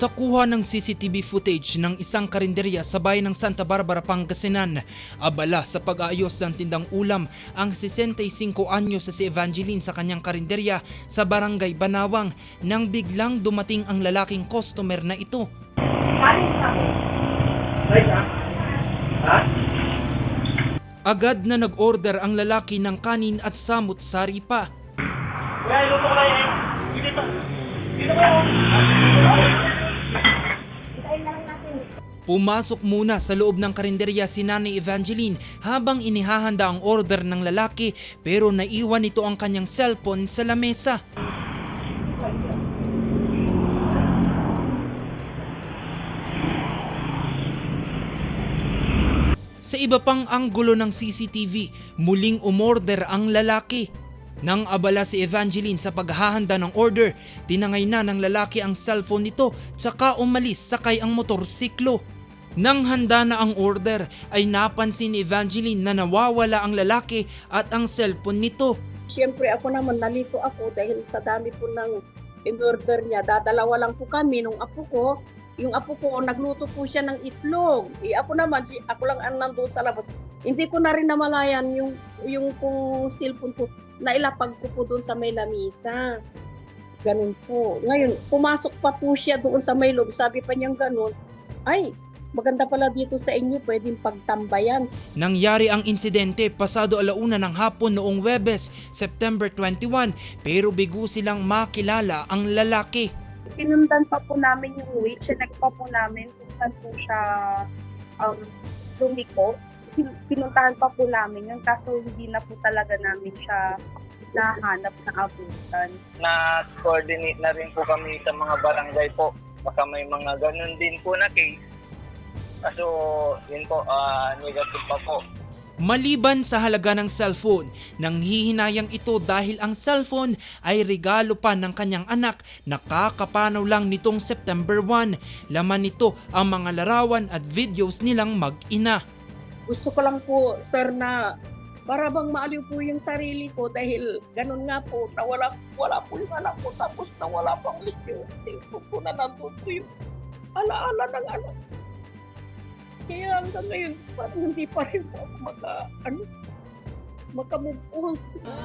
Sa kuha ng CCTV footage ng isang karinderya sa bayan ng Santa Barbara, Pangasinan, abala sa pag-aayos ng tindang ulam ang 65 anyo sa si Evangeline sa kanyang karinderya sa barangay Banawang nang biglang dumating ang lalaking customer na ito. Agad na nag-order ang lalaki ng kanin at samut-sari pa. Pumasok muna sa loob ng karinderya si Nanay Evangeline habang inihahanda ang order ng lalaki pero naiwan nito ang kanyang cellphone sa lamesa. Sa iba pang anggulo ng CCTV, muling umorder ang lalaki. Nang abala si Evangeline sa paghahanda ng order, tinangay na ng lalaki ang cellphone nito tsaka umalis sakay ang motorsiklo. Nang handa na ang order ay napansin ni Evangeline na nawawala ang lalaki at ang cellphone nito. Siyempre ako naman nalito ako dahil sa dami po ng in-order niya. Dadalawa lang po kami nung apo ko. Yung apo ko, nagluto po siya ng itlog. Eh, ako naman, ako lang ang nandun sa labas. Hindi ko na rin namalayan yung, yung pong cellphone ko. Nailapag ko po doon sa may lamisa. Ganun po. Ngayon, pumasok pa po siya doon sa may loob. Sabi pa niyang ganun, ay, maganda pala dito sa inyo, pwedeng pagtambayan. Nangyari ang insidente pasado alauna ng hapon noong Webes, September 21 pero bigo silang makilala ang lalaki. sinundan pa po namin yung way, chinek pa po namin kung saan po siya um, lumiko. Pin- Pinuntahan pa po namin yun, kaso hindi na po talaga namin siya nahanap na abutan. na-coordinate na rin po kami sa mga barangay po. Baka may mga ganun din po na case. Kaso, yun po, ah, negative pa po. Maliban sa halaga ng cellphone, nanghihinayang ito dahil ang cellphone ay regalo pa ng kanyang anak na kakapanaw lang nitong September 1. Laman nito ang mga larawan at videos nilang mag-ina. gusto ko lang po, sir, na para bang maaliw po yung sarili ko dahil ganun nga po, nawala, wala po yung anak ko tapos nawala pang yung Facebook ko na nandun po yung alaala ng anak. Kaya hanggang ngayon, parang hindi pa rin po ako maka, ano, makamove on.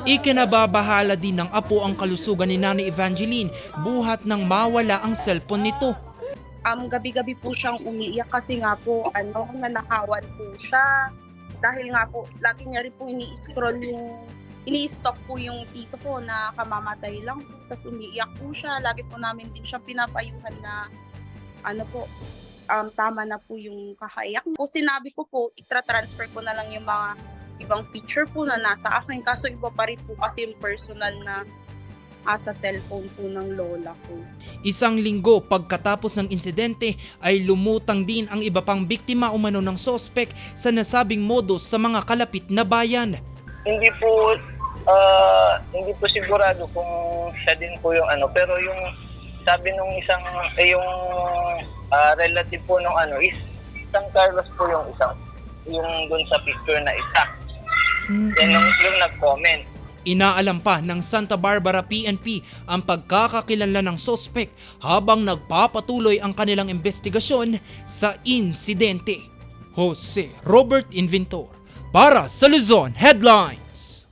Ikinababahala din ng apo ang kalusugan ni Nanay Evangeline buhat nang mawala ang cellphone nito. Um, gabi-gabi po siyang umiiyak kasi nga po, ano, nanakawan po siya. Dahil nga po, lagi niya rin po ini-scroll yung ini-stop po yung tito ko na kamamatay lang po. Tapos umiiyak po siya. Lagi po namin din siya pinapayuhan na ano po, um, tama na po yung kakaiyak. Po sinabi ko po, itra-transfer ko na lang yung mga ibang picture po na nasa akin. Kaso iba pa rin po kasi yung personal na ah, sa cellphone po ng lola ko. Isang linggo pagkatapos ng insidente ay lumutang din ang iba pang biktima umano ng sospek sa nasabing modus sa mga kalapit na bayan. Hindi po, ah, hindi po sigurado kung siya din po yung ano. Pero yung sabi nung isang, eh, yung ah, relative po nung ano is San Carlos po yung isang, yung dun sa picture na isa. Yan yung, yung nag-comment. Inaalam pa ng Santa Barbara PNP ang pagkakakilanlan ng sospek habang nagpapatuloy ang kanilang investigasyon sa insidente. Jose Robert Inventor para sa Luzon Headlines.